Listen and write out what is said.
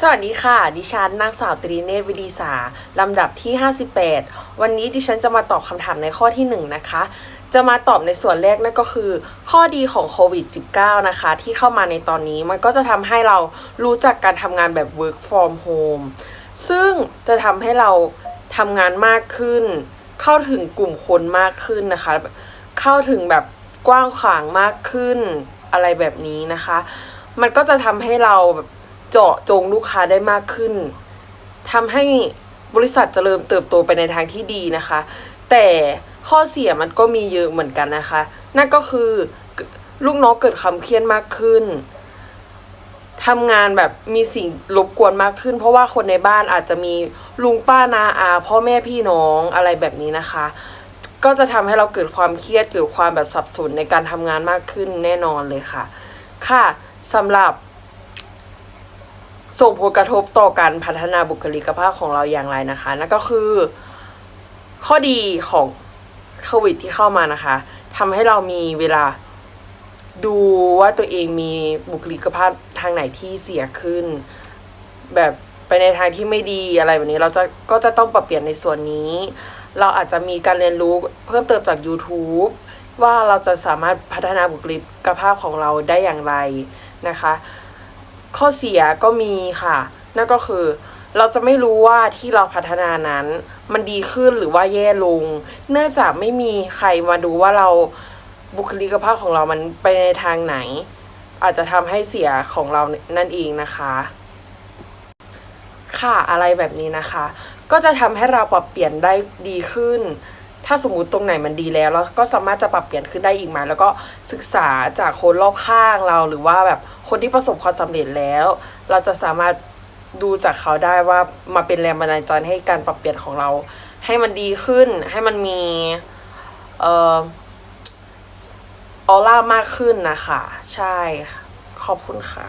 สวัสดีค่ะ ดิฉันนางสาวตรีเนตวิดีสา ลำดับที่ 58 วันนี้ดิฉันจะมาตอบคำถามในข้อที่ 1 นะคะ จะมาตอบในส่วนแรกนั่นก็คือ ข้อดีของโควิด -19 นะคะ ที่เข้ามาในตอนนี้มันก็จะทำให้เรารู้จักการทำงานแบบ work from home ซึ่งจะทำให้เราทำงานมากขึ้น เข้าถึงกลุ่มคนมากขึ้นนะคะ เข้าถึงแบบกว้างขวางมากขึ้นอะไรแบบนี้นะคะ มันก็จะทำให้เราแบบ เจาะจงลูกค้าได้มากขึ้นทำให้บริษัทจเจริญเติบโตไปในทางที่ดีนะคะ แต่ข้อเสียมันก็มีเยอะเหมือนกันนะคะ นั่นก็คือลูกน้องเกิดความเครียดมากขึ้นทำงานแบบมีสิ่งรบกวนมากขึ้น เพราะว่าคนในบ้านอาจจะมีลุงป้านาอาพ่อแม่พี่น้องอะไรแบบนี้นะคะ ก็จะทำให้เราเกิดความเครียดเกิดความแบบสับสนในการทำงานมากขึ้นแน่นอนเลยค่ะ ค่ะสำหรับ ส่งผลกระทบต่อการพัฒนาบุคลิกภาพของเราอย่างไรนะคะ นั่นก็คือ ข้อดีของโควิดที่เข้ามานะคะทำให้เรามีเวลาดูว่าตัวเองมีบุคลิกภาพทางไหนที่เสียขึ้น แบบไปในทางที่ไม่ดีอะไรแบบนี้เราจะก็จะต้องปรับเปลี่ยนในส่วนนี้ เราอาจจะมีการเรียนรู้เพิ่มเติมจาก YouTube ว่าเราจะสามารถพัฒนาบุคลิกภาพของเราได้อย่างไรนะคะ ข้อเสียก็มีค่ะ นั่นก็คือเราจะไม่รู้ว่าที่เราพัฒนานั้น มันดีขึ้นหรือว่าแย่ลง เนื่องจากไม่มีใครมาดูว่าเราบุคลิกภาพของเรามันไปในทางไหน อาจจะทำให้เสียของเรานั่นเองนะคะ ค่ะอะไรแบบนี้นะคะ ก็จะทำให้เราปรับเปลี่ยนได้ดีขึ้น ถ้าสมมุติตรงไหนมันดีแล้วเราก็สามารถจะปรับเปลี่ยนขึ้นได้อีกไหมแล้วก็ศึกษาจากคนรอบข้างเราหรือว่าแบบ คนที่ประสบความสำเร็จแล้ว เราจะสามารถดูจากเขาได้ว่ามาเป็นแรงบันดาลใจให้การปรับเปลี่ยนของเรา ให้มันดีขึ้น ให้มันมีเอ่อออร่ามากขึ้นนะคะ ใช่ขอบคุณค่ะ